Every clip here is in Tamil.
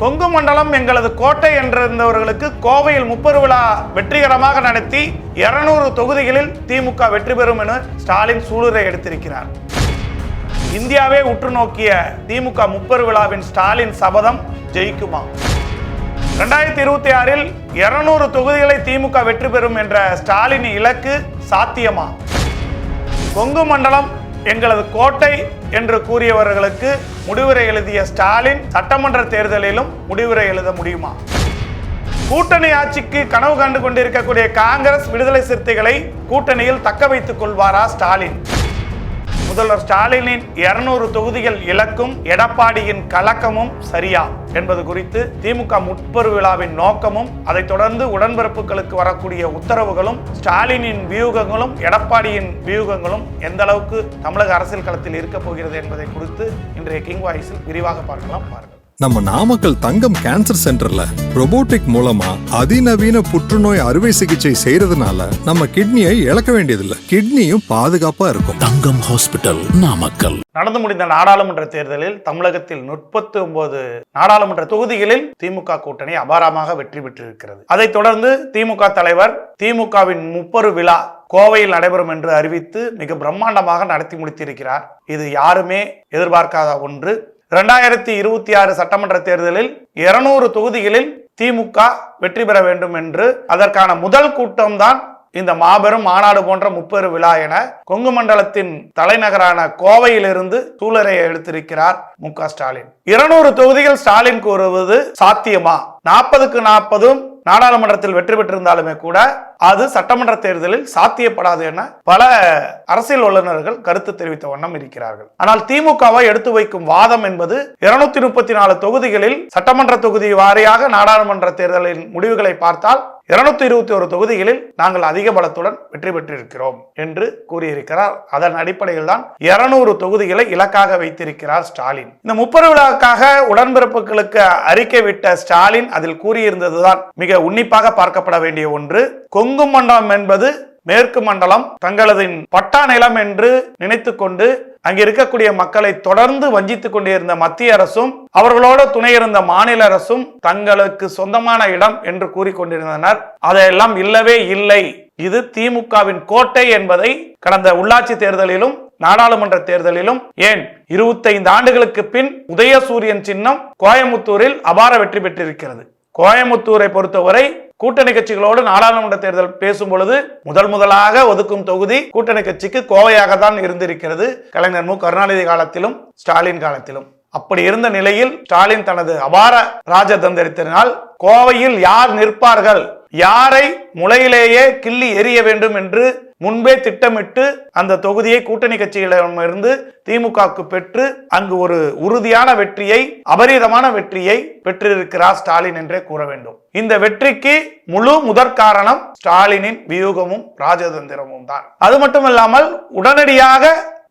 கொங்கு மண்டலம் எங்களது கோட்டை என்றிருந்தவர்களுக்கு கோவையில் முப்பெருவிழா வெற்றிகரமாக நடத்தி இருநூறு தொகுதிகளில் திமுக வெற்றி பெறும் என ஸ்டாலின் சூளுரை எடுத்திருக்கிறார். இந்தியாவே உற்று நோக்கிய திமுக முப்பெரு விழாவின் ஸ்டாலின் சபதம் ஜெயிக்குமா? ரெண்டாயிரத்தி இருபத்தி ஆறில் இருநூறு தொகுதிகளை திமுக வெற்றி பெறும் என்ற ஸ்டாலின் இலக்கு சாத்தியமா? கொங்கு மண்டலம் எங்களது கோட்டை என்று கூறியவர்களுக்கு முடிவுரை எழுதிய ஸ்டாலின் சட்டமன்ற தேர்தலிலும் முடிவுரை எழுத முடியுமா? கூட்டணி ஆட்சிக்கு கனவு கண்டு கொண்டிருக்கக்கூடிய காங்கிரஸ் விடுதலை சிறுத்தைகளை கூட்டணியில் தக்க வைத்துக் கொள்வாரா ஸ்டாலின்? முதல்வர் ஸ்டாலினின் இருநூறு தொகுதிகள் இலக்கும் எடப்பாடியின் கலக்கமும் சரியா என்பது குறித்து திமுக முற்பெரு விழாவின் நோக்கமும் அதைத் தொடர்ந்து உடன்பிறப்புகளுக்கு வரக்கூடிய உத்தரவுகளும் ஸ்டாலினின் வியூகங்களும் எடப்பாடியின் வியூகங்களும் எந்த அளவுக்கு தமிழக அரசியல் களத்தில் இருக்கப் போகிறது என்பதை குறித்து இன்றைய கிங் வாய்ஸில் விரிவாக பார்க்கலாம். பாருங்கள். நம்ம நாமக்கல் தங்கம் கேன்சர் சென்டர்ல robotic மூலமா அதிநவீன புற்றுநோய் அறுவை சிகிச்சை செய்யறதுனால நம்ம கிட்னியை இழக்க வேண்டியதில்லை. கிட்னியும் பாதுகாப்பா இருக்கும். தங்கம் ஹாஸ்பிட்டல் நாமக்கல். நடந்து முடிந்த நாடாளுமன்ற தேர்தலில் தமிழகத்தில் முப்பத்தி ஒன்பது நாடாளுமன்ற தொகுதிகளில் திமுக கூட்டணி அபாரமாக வெற்றி பெற்றிருக்கிறது. அதைத் தொடர்ந்து திமுக தலைவர் திமுகவின் முப்பெரு விழா கோவையில் நடைபெறும் என்று அறிவித்து மிக பிரம்மாண்டமாக நடத்தி முடித்திருக்கிறார். இது யாருமே எதிர்பார்க்காத ஒன்று. இரண்டாயிரத்தி இருபத்தி ஆறு சட்டமன்ற தேர்தலில் இருநூறு தொகுதிகளில் திமுக வெற்றி பெற வேண்டும் என்று அதற்கான முதல் கூட்டம்தான் இந்த மாபெரும் மாநாடு போன்ற முப்பெரு விழா என கொங்கு மண்டலத்தின் தலைநகரான கோவையிலிருந்து சூழலையை எடுத்திருக்கிறார் மு க ஸ்டாலின். இருநூறு தொகுதிகள் ஸ்டாலின் கூறுவது சாத்தியமா? நாற்பதுக்கு நாற்பதும் நாடாளுமன்றத்தில் வெற்றி பெற்றிருந்தாலுமே கூட அது சட்டமன்ற தேர்தலில் சாத்தியப்படாது என பல அரசியல் வல்லுநர்கள் கருத்து தெரிவித்த வண்ணம் இருக்கிறார்கள். ஆனால் திமுகவை எடுத்து வைக்கும் வாதம் என்பது இருநூத்தி முப்பத்தி நாலு தொகுதிகளில் சட்டமன்ற தொகுதி வாரியாக நாடாளுமன்ற தேர்தலின் முடிவுகளை பார்த்தால் இருநூத்தி இருபத்தி ஒரு தொகுதிகளில் நாங்கள் அதிக பலத்துடன் வெற்றி பெற்றிருக்கிறோம் என்று கூறியிருக்கிறார். அதன் அடிப்படையில் தான் இருநூறு தொகுதிகளை இலக்காக வைத்திருக்கிறார் ஸ்டாலின். இந்த முப்பது விழாவுக்காக உடன்பிறப்புகளுக்கு அறிக்கை விட்ட ஸ்டாலின் அதில் கூறியிருந்ததுதான் மிக உன்னிப்பாக பார்க்கப்பட வேண்டிய ஒன்று. கொங்கு மண்டலம் என்பது மேற்கு மண்டலம் தங்களது பட்டா நிலம் என்று நினைத்து கொண்டு அங்கே இருக்கக்கூடிய மக்களை தொடர்ந்து வஞ்சித்துக் கொண்டிருந்த மத்திய அரசும் அவர்களோட துணை இருந்த மாநில அரசும் தங்களுக்கு சொந்தமான இடம் என்று கூறிக்கொண்டிருந்தனர் அதையெல்லாம் இல்லவே இல்லை. இது திமுகவின் கோட்டை என்பதை கடந்த உள்ளாட்சி தேர்தலிலும் நாடாளுமன்ற தேர்தலிலும் ஏன் இருபத்தைந்து ஆண்டுகளுக்கு பின் உதயசூரியன் சின்னம் கோயமுத்தூரில் அபார வெற்றி பெற்றிருக்கிறது. கோயமுத்தூரை பொறுத்தவரை கூட்டணி கட்சிகளோடு நாடாளுமன்ற தேர்தல் பேசும் பொழுது முதல் முதலாக ஒதுக்கும் தொகுதி கூட்டணி கட்சிக்கு கோவையாக தான் இருந்திருக்கிறது. கலைஞர் மு. கருணாநிதி காலத்திலும் ஸ்டாலின் காலத்திலும். அப்படி இருந்த நிலையில் ஸ்டாலின் தனது அபார ராஜதந்திரத்தினால் கோவையில் யார் நிற்பார்கள்? யாரை முளையிலேயே கிள்ளி எறிய வேண்டும் என்று முன்பே திட்டமிட்டு அந்த தொகுதியை கூட்டணி கட்சிகளிடமிருந்து திமுகவுக்கு பெற்று அங்கு ஒரு உறுதியான வெற்றியை அபரீதமான வெற்றியை பெற்றிருக்கிறார் ஸ்டாலின் என்றே கூற வேண்டும். இந்த வெற்றிக்கு முழு முதற் காரணம் ஸ்டாலினின் வியூகமும் ராஜதந்திரமும் தான். அது மட்டுமல்லாமல் உடனடியாக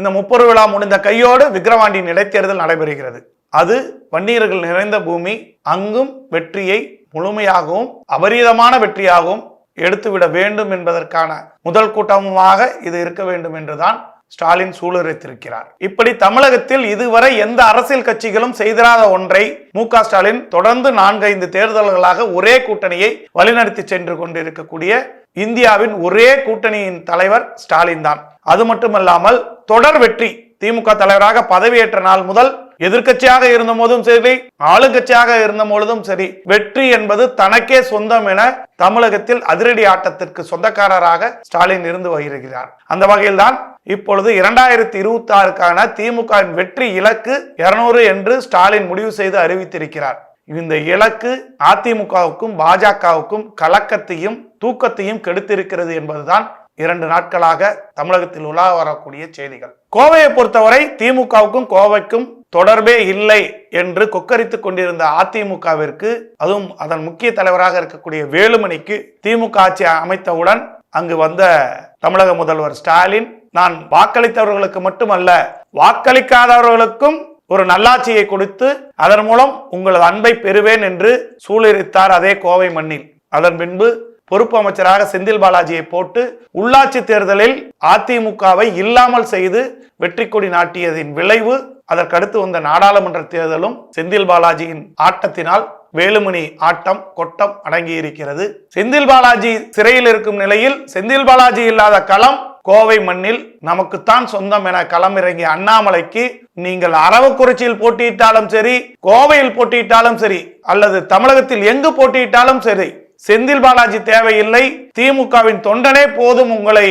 இந்த முப்பது விழா முடிந்த கையோடு விக்கிரவாண்டியின் இடைத்தேர்தல் நடைபெறுகிறது. அது வன்னியர்கள் நிறைந்த பூமி அங்கும் வெற்றியை முழுமையாகவும் அபரீதமான வெற்றியாகவும் எடுத்துவிட வேண்டும் என்பதற்கான முதல் கூட்டமாக இது இருக்க வேண்டும் என்றுதான் ஸ்டாலின் சூளுரைத்திருக்கிறார். இப்படி தமிழகத்தில் இதுவரை எந்த அரசியல் கட்சிகளும் செய்திராத ஒன்றை மு க ஸ்டாலின் தொடர்ந்து நான்கைந்து தேர்தல்களாக ஒரே கூட்டணியை வழிநடத்தி சென்று கொண்டிருக்கக்கூடிய இந்தியாவின் ஒரே கூட்டணியின் தலைவர் ஸ்டாலின் தான். அது மட்டுமல்லாமல் தொடர் வெற்றி திமுக தலைவராக பதவியேற்ற நாள் முதல் எதிர்கட்சியாக இருந்த போதும் சரி ஆளுங்கட்சியாக இருந்த பொழுதும் சரி வெற்றி என்பது தனக்கே சொந்தம் என தமிழகத்தில் அதிரடி ஆட்டத்திற்கு சொந்தக்காரராக ஸ்டாலின் இருந்து வருகிறார். அந்த வகையில்தான் இப்பொழுது இரண்டாயிரத்தி இருபத்தி ஆறுக்கான திமுகவின் வெற்றி இலக்கு இருநூறு என்று ஸ்டாலின் முடிவு செய்து அறிவித்திருக்கிறார். இந்த இலக்கு அதிமுகவுக்கும் பாஜகவுக்கும் கலக்கத்தையும் தூக்கத்தையும் கெடுத்திருக்கிறது என்பதுதான் இரண்டு நாட்களாக தமிழகத்தில் உலா வரக்கூடிய செய்திகள். கோவையை பொறுத்தவரை திமுகவுக்கும் கோவைக்கும் தொடர்பே இல்லை என்று கொக்கரித்துக் கொண்டிருந்த அதிமுகவிற்கு அதுவும் அதன் முக்கிய தலைவராக இருக்கக்கூடிய வேலுமணிக்கு திமுக ஆட்சி அமைத்தவுடன் அங்கு வந்த தமிழக முதல்வர் ஸ்டாலின் நான் வாக்களித்தவர்களுக்கு மட்டுமல்ல வாக்களிக்காதவர்களுக்கும் ஒரு நல்லாட்சியை கொடுத்து அதன் மூலம் உங்களது அன்பை பெறுவேன் என்று சூளுரைத்தார் அதே கோவை மண்ணில். அதன் பின்பு பொறுப்பு அமைச்சராக செந்தில் பாலாஜியை போட்டு உள்ளாட்சி தேர்தலில் அதிமுகவை இல்லாமல் செய்து வெற்றி கொடி நாட்டியதின் விளைவு அதற்கடுத்து வந்த நாடாளுமன்ற தேர்தலும் செந்தில் பாலாஜியின் ஆட்டத்தினால் வேலுமணி ஆட்டம் கொட்டம் அடங்கி இருக்கிறது செந்தில் பாலாஜி சிறையில் இருக்கும் நிலையில் செந்தில் பாலாஜி இல்லாத களம் கோவை மண்ணில் நமக்குத்தான் சொந்தம் என களமிறங்கிய அண்ணாமலைக்கு நீங்கள் அரவக்குறிச்சியில் போட்டியிட்டாலும் சரி கோவையில் போட்டியிட்டாலும் சரி அல்லது தமிழகத்தில் எங்கு போட்டியிட்டாலும் சரி செந்தில் பாலாஜி தேவையில்லை. திமுகவின் தொண்டனே போதும் உங்களை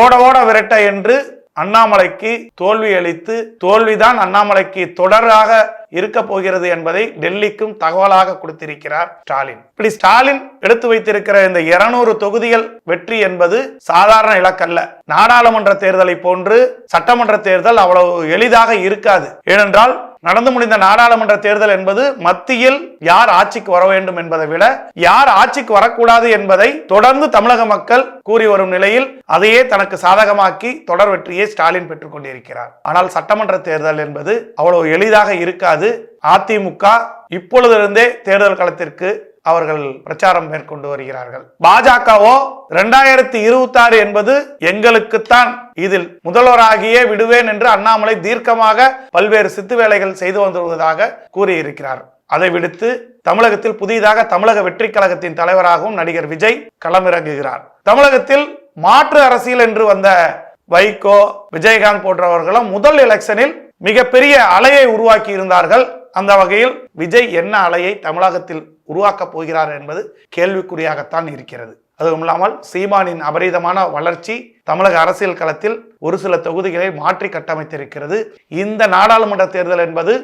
ஓட ஓட விரட்ட என்று அண்ணாமலைக்கு தோல்வி அளித்து தோல்விதான் அண்ணாமலைக்கு தொடராக இருக்க போகிறது என்பதை டெல்லிக்கும் தகவலாக கொடுத்திருக்கிறார் ஸ்டாலின். இப்படி ஸ்டாலின் எடுத்து வைத்திருக்கிற இந்த இருநூறு தொகுதிகள் வெற்றி என்பது சாதாரண இலக்கல்ல. நாடாளுமன்ற தேர்தலை போன்று சட்டமன்ற தேர்தல் அவ்வளவு எளிதாக இருக்காது. ஏனென்றால் நடந்து முடிந்த நாடாளுமன்ற தேர்தல் என்பது மத்தியில் யார் ஆட்சிக்கு வர வேண்டும் என்பதை விட யார் ஆட்சிக்கு வரக்கூடாது என்பதை தொடர்ந்து தமிழக மக்கள் கூறி வரும் நிலையில் அதையே தனக்கு சாதகமாக்கி தொடர் வெற்றியை ஸ்டாலின் பெற்றுக் கொண்டிருக்கிறார். ஆனால் சட்டமன்ற தேர்தல் என்பது அவ்வளவு எளிதாக இருக்காது. அதிமுக இப்பொழுதிருந்தே தேர்தல் களத்திற்கு அவர்கள் பிரச்சாரம் மேற்கொண்டு வருகிறார்கள். பாஜகவோ இரண்டாயிரத்தி இருபத்தி ஆறு என்பது எங்களுக்குத்தான் இதில் முதல்வராகியே விடுவேன் என்று அண்ணாமலை தீர்க்கமாக பல்வேறு சித்து வேலைகள் செய்து வந்துவதாக கூறியிருக்கிறார். அதை விடுத்து தமிழகத்தில் புதிதாக தமிழக வெற்றி கழகத்தின் தலைவராகவும் நடிகர் விஜய் களமிறங்குகிறார். தமிழகத்தில் மாற்று அரசியல் என்று வந்த வைகோ விஜயகாந்த் போன்றவர்களும் முதல் எலெக்ஷனில் மிகப்பெரிய அலையை உருவாக்கி இருந்தார்கள் அந்த வகையில் விஜய் என்ன அலையை தமிழகத்தில் உருவாக்கப் போகிறார் என்பது கேள்விக்குறியாகத்தான் இருக்கிறது. அதுவும் இல்லாமல் சீமானின் அபரீதமான வளர்ச்சி தமிழக அரசியல் களத்தில் ஒரு சில தொகுதிகளை மாற்றி கட்டமைத்திருக்கிறது. இந்த நாடாளுமன்ற தேர்தல் என்பது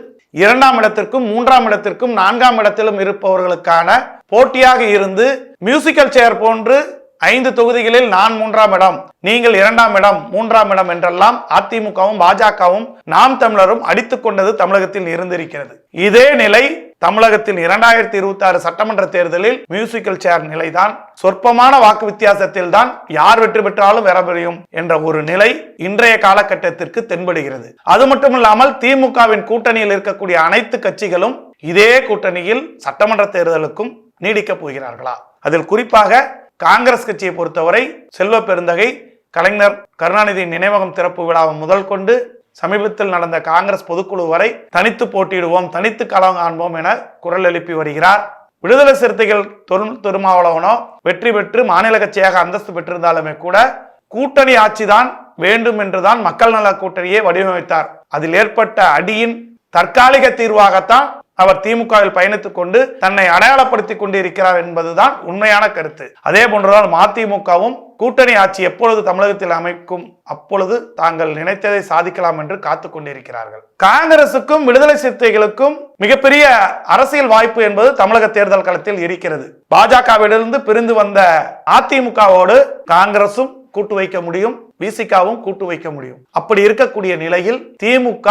இரண்டாம் இடத்திற்கும் மூன்றாம் இடத்திற்கும் நான்காம் இடத்திலும் இருப்பவர்களுக்கான போட்டியாக இருந்து மியூசிக்கல் சேர் போன்று ஐந்து தொகுதிகளில் நான் மூன்றாம் இடம் நீங்கள் இரண்டாம் இடம் மூன்றாம் இடம் என்றெல்லாம் அதிமுகவும் பாஜகவும் நாம் தமிழரும் அடித்துக் கொண்டது தமிழகத்தில் இருந்திருக்கிறது. இதே நிலை தமிழகத்தில் இரண்டாயிரத்தி இருபத்தி ஆறு சட்டமன்ற தேர்தலில் மியூசிக்கல் சேர் நிலைதான். சொற்பமான வாக்கு வித்தியாசத்தில் தான் யார் வெற்றி பெற்றாலும் வர முடியும் என்ற ஒரு நிலை இன்றைய காலகட்டத்திற்கு தென்படுகிறது. அது மட்டுமில்லாமல் திமுகவின் கூட்டணியில் இருக்கக்கூடிய அனைத்து கட்சிகளும் இதே கூட்டணியில் சட்டமன்ற தேர்தலுக்கும் நீடிக்கப் போகிறார்களா? அதில் குறிப்பாக காங்கிரஸ் கட்சியை பொறுத்தவரை செல்வ பெருந்தகை கலைஞர் கருணாநிதி நினைவகம் திறப்பு விழாவை முதல் கொண்டு சமீபத்தில் நடந்த காங்கிரஸ் பொதுக்குழு வரை தனித்து போட்டியிடுவோம் தனித்து களம் காண்போம் என குரல் எழுப்பி வருகிறார். விடுதலை சிறுத்தைகள் தொரு திருமாவளவனோ வெற்றி பெற்று மாநில கட்சியாக அந்தஸ்து பெற்றிருந்தாலுமே கூட கூட்டணி ஆட்சிதான் வேண்டும் என்றுதான் மக்கள் நல கூட்டணியை வடிவமைத்தார். அதில் ஏற்பட்ட அடியின் தற்காலிக தீர்வாகத்தான் அவர் திமுகவில் பயணித்துக் கொண்டு தன்னை அடையாளப்படுத்திக் கொண்டு இருக்கிறார் என்பதுதான் உண்மையான கருத்து. அதே போன்றுதான் மதிமுகவும் கூட்டணி ஆட்சி எப்பொழுது தமிழகத்தில் அமைக்கும் அப்பொழுது தாங்கள் நினைத்ததை சாதிக்கலாம் என்று காத்துக் கொண்டிருக்கிறார்கள். காங்கிரசுக்கும் விடுதலை சிறுத்தைகளுக்கும் மிகப்பெரிய அரசியல் வாய்ப்பு என்பது தமிழக தேர்தல் களத்தில் இருக்கிறது. பாஜகவிலிருந்து பிரிந்து வந்த அதிமுகவோடு காங்கிரசும் கூட்டு வைக்க முடியும் விசிகாவும் கூட்டு வைக்க முடியும். அப்படி இருக்கக்கூடிய நிலையில் திமுக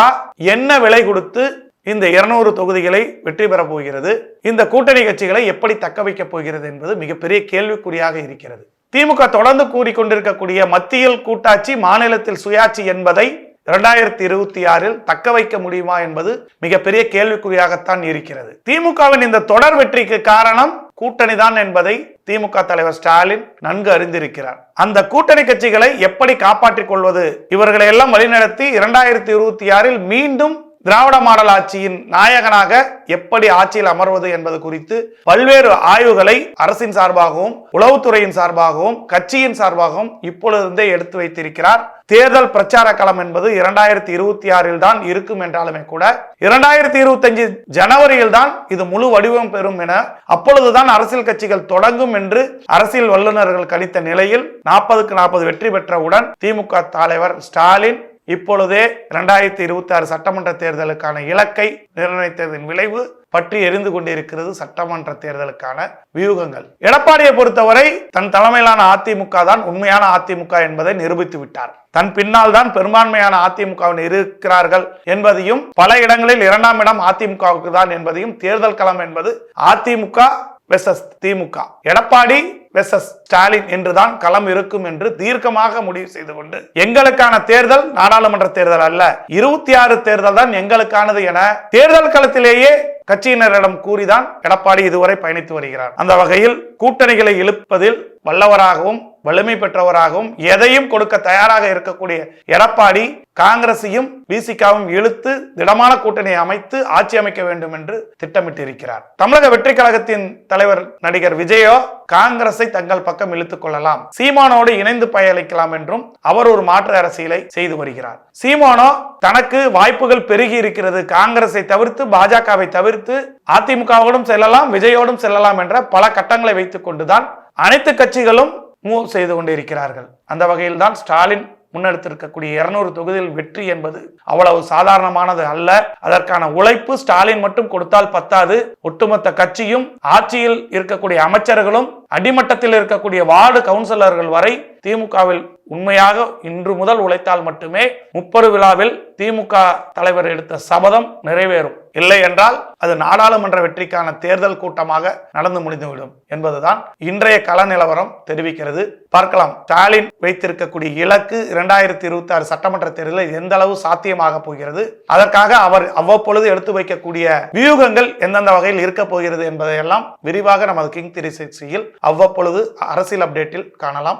என்ன விலை கொடுத்து இந்த இருநூறு தொகுதிகளை வெற்றி பெறப் போகிறது. இந்த கூட்டணி கட்சிகளை எப்படி தக்க வைக்கப் போகிறது என்பது மிகப்பெரிய கேள்விக்குறியாக இருக்கிறது. திமுக தொடர்ந்து கூறிக்கொண்டிருக்கக்கூடிய மத்தியில் கூட்டாட்சி மாநிலத்தில் சுயாட்சி என்பதை இரண்டாயிரத்தி இருபத்தி ஆறில் தக்க வைக்க முடியுமா என்பது மிகப்பெரிய கேள்விக்குறியாகத்தான் இருக்கிறது. திமுகவின் இந்த தொடர் வெற்றிக்கு காரணம் கூட்டணி தான் என்பதை திமுக தலைவர் ஸ்டாலின் நன்கு அறிந்திருக்கிறார். அந்த கூட்டணி கட்சிகளை எப்படி காப்பாற்றிக் கொள்வது? இவர்களை எல்லாம் வழிநடத்தி இரண்டாயிரத்தி இருபத்தி ஆறில் மீண்டும் திராவிட மாடல் ஆட்சியின் நாயகனாக எப்படி ஆட்சியில் அமர்வது என்பது குறித்து பல்வேறு ஆய்வுகளை அரசின் சார்பாகவும் உளவுத்துறையின் சார்பாகவும் கட்சியின் சார்பாகவும் இப்பொழுதே எடுத்து வைத்திருக்கிறார். தேர்தல் பிரச்சார களம் என்பது இரண்டாயிரத்தி இருபத்தி ஆறில் தான் இருக்கும் என்றாலுமே கூட இரண்டாயிரத்தி இருபத்தி அஞ்சு ஜனவரியில் தான் இது முழு வடிவம் பெறும் என அப்பொழுதுதான் அரசியல் கட்சிகள் தொடங்கும் என்று அரசியல் வல்லுநர்கள் கணித்த நிலையில் நாற்பதுக்கு நாற்பது வெற்றி பெற்றவுடன் திமுக தலைவர் ஸ்டாலின் இப்பொழுதே இரண்டாயிரத்தி இருபத்தி ஆறு சட்டமன்ற தேர்தலுக்கான இலக்கை நிர்ணயித்ததன் விளைவு பற்றி எரிந்து கொண்டிருக்கிறது சட்டமன்ற தேர்தலுக்கான வியூகங்கள். எடப்பாடியை பொறுத்தவரை தன் தலைமையிலான அதிமுக தான் உண்மையான அதிமுக என்பதை நிரூபித்து விட்டார். தன் பின்னால் தான் பெரும்பான்மையான அதிமுகவின் இருக்கிறார்கள் என்பதையும் பல இடங்களில் இரண்டாம் இடம் அதிமுகவுக்கு தான் என்பதையும் தேர்தல் களம் என்பது அதிமுக வெசஸ் திமுக. எடப்பாடி வெசஸ் ஸ்டாலின் என்றுதான் களம் இருக்கும் என்று தீர்க்கமாக முடிவு செய்து கொண்டு எங்களுக்கான தேர்தல் நாடாளுமன்ற தேர்தல் அல்ல இருபத்தி ஆறு தேர்தல் தான் எங்களுக்கானது என தேர்தல் களத்திலேயே கட்சியினரிடம் கூறிதான் எடப்பாடி இதுவரை பயணித்து வருகிறார். அந்த வகையில் கூட்டணிகளை இழுப்பதில் வல்லவராகவும் வலிமை பெற்றவராகவும் எதையும் கொடுக்க தயாராக இருக்கக்கூடிய எடப்பாடி காங்கிரசையும் பிசிகாவும் இழுத்து திடமான கூட்டணியை அமைத்து ஆட்சி அமைக்க வேண்டும் என்று திட்டமிட்டிருக்கிறார். தமிழக வெற்றி கழகத்தின் தலைவர் நடிகர் விஜயோ காங்கிரஸை தங்கள் பக்கம் இழுத்துக் கொள்ளலாம். சீமானோடு இணைந்து பயணிக்கலாம் என்றும் அவர் ஒரு மாற்று அரசியலை செய்து வருகிறார். சீமானோ தனக்கு வாய்ப்புகள் பெருகி இருக்கிறது. காங்கிரஸை தவிர்த்து பாஜகவை தவிர்த்து அதிமுகவோடும் செல்லலாம் விஜயோடும் செல்லலாம் என்ற பல கட்டங்களை வைத்துக் கொண்டுதான் அனைத்து கட்சிகளும் மூவ் செய்து கொண்டிருக்கிறார்கள். அந்த வகையில் தான் ஸ்டாலின் முன்னெடுத்திருக்கக்கூடிய இருநூறு தொகுதியில் வெற்றி என்பது அவ்வளவு சாதாரணமானது அல்ல. அதற்கான உழைப்பு ஸ்டாலின் மட்டும் கொடுத்தால் பத்தாது. ஒட்டுமொத்த கட்சியும் ஆட்சியில் இருக்கக்கூடிய அமைச்சர்களும் அடிமட்டத்தில் இருக்கக்கூடிய வார்டு கவுன்சிலர்கள் வரை திமுகவில் உண்மையாக இன்று முதல் உழைத்தால் மட்டுமே முப்பரு விழாவில் திமுக தலைவர் எடுத்த சபதம் நிறைவேறும். இல்லை என்றால் அது நாடாளுமன்ற வெற்றிக்கான தேர்தல் கூட்டமாக நடந்து முடிந்துவிடும் என்பதுதான் இன்றைய கள நிலவரம் தெரிவிக்கிறது. பார்க்கலாம். ஸ்டாலின் வைத்திருக்கக்கூடிய இலக்கு இரண்டாயிரத்தி இருபத்தி ஆறு சட்டமன்ற தேர்தலில் எந்த அளவு சாத்தியமாக போகிறது? அதற்காக அவர் அவ்வப்பொழுது எடுத்து வைக்கக்கூடிய வியூகங்கள் எந்தெந்த வகையில் இருக்க போகிறது என்பதையெல்லாம் விரிவாக நமது கிங் த்ரீ சிக்ஸியில் அவ்வப்பொழுது அரசியல் அப்டேட்டில் காணலாம்.